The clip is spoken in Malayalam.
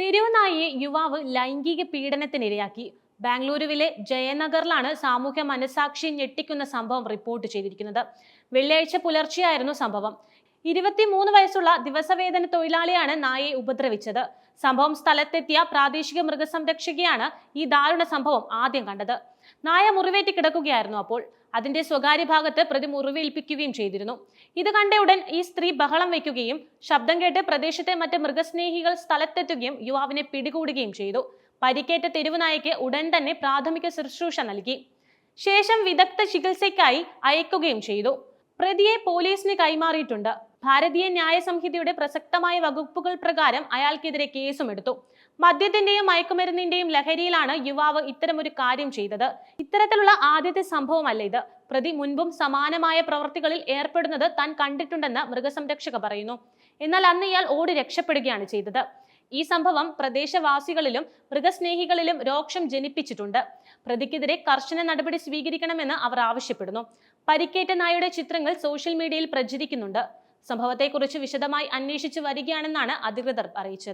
തെരുവുനായിയെ യുവാവ് ലൈംഗിക പീഡനത്തിനിരയാക്കി. ബാംഗ്ലൂരുവിലെ ജയനഗറിലാണ് സാമൂഹ്യ മനസാക്ഷി ഞെട്ടിക്കുന്ന സംഭവം റിപ്പോർട്ട് ചെയ്തിരിക്കുന്നത്. വെള്ളിയാഴ്ച പുലർച്ചെയായിരുന്നു സംഭവം. ഇരുപത്തിമൂന്ന് വയസ്സുള്ള ദിവസവേതന തൊഴിലാളിയാണ് നായയെ ഉപദ്രവിച്ചത്. സംഭവം സ്ഥലത്തെത്തിയ പ്രാദേശിക മൃഗസംരക്ഷകയാണ് ഈ ദാരുണ സംഭവം ആദ്യം കണ്ടത്. നായ മുറിവേറ്റി കിടക്കുകയായിരുന്നു അപ്പോൾ. അതിന്റെ സ്വകാര്യ ഭാഗത്ത് പ്രതി മുറിവേൽപ്പിക്കുകയും ചെയ്തിരുന്നു. ഇത് കണ്ട ഉടൻ ഈ സ്ത്രീ ബഹളം വയ്ക്കുകയും ശബ്ദം കേട്ട് പ്രദേശത്തെ മറ്റ് മൃഗസ്നേഹികൾ സ്ഥലത്തെത്തുകയും യുവാവിനെ പിടികൂടുകയും ചെയ്തു. പരിക്കേറ്റ തെരുവുനായയ്ക്ക് ഉടൻ തന്നെ പ്രാഥമിക ശുശ്രൂഷ നൽകി. ശേഷം വിദഗ്ധ ചികിത്സയ്ക്കായി അയക്കുകയും ചെയ്തു. പ്രതിയെ പോലീസിന് കൈമാറിയിട്ടുണ്ട്. ഭാരതീയ ന്യായ സംഹിതയുടെ പ്രസക്തമായ വകുപ്പുകൾ പ്രകാരം അയാൾക്കെതിരെ കേസും എടുത്തു. മദ്യത്തിന്റെയും മയക്കുമരുന്നിന്റെയും ലഹരിയിലാണ് യുവാവ് ഇത്തരമൊരു കാര്യം ചെയ്തത്. ഇത്തരത്തിലുള്ള ആദ്യത്തെ സംഭവമല്ല ഇത്. പ്രതി മുൻപും സമാനമായ പ്രവർത്തികളിൽ ഏർപ്പെടുന്നത് താൻ കണ്ടിട്ടുണ്ടെന്ന് മൃഗസംരക്ഷക പറയുന്നു. എന്നാൽ അന്ന് ഇയാൾ ഓടി രക്ഷപ്പെടുകയാണ് ചെയ്തത്. ഈ സംഭവം പ്രദേശവാസികളിലും മൃഗസ്നേഹികളിലും രോക്ഷം ജനിപ്പിച്ചിട്ടുണ്ട്. പ്രതിക്കെതിരെ കർശന നടപടി സ്വീകരിക്കണമെന്ന് അവർ ആവശ്യപ്പെടുന്നു. പരിക്കേറ്റ നായയുടെ ചിത്രങ്ങൾ സോഷ്യൽ മീഡിയയിൽ പ്രചരിക്കുന്നുണ്ട്. സംഭവത്തെക്കുറിച്ച് വിശദമായി അന്വേഷിച്ചു വരികയാണെന്നാണ് അധികൃതർ അറിയിച്ചത്.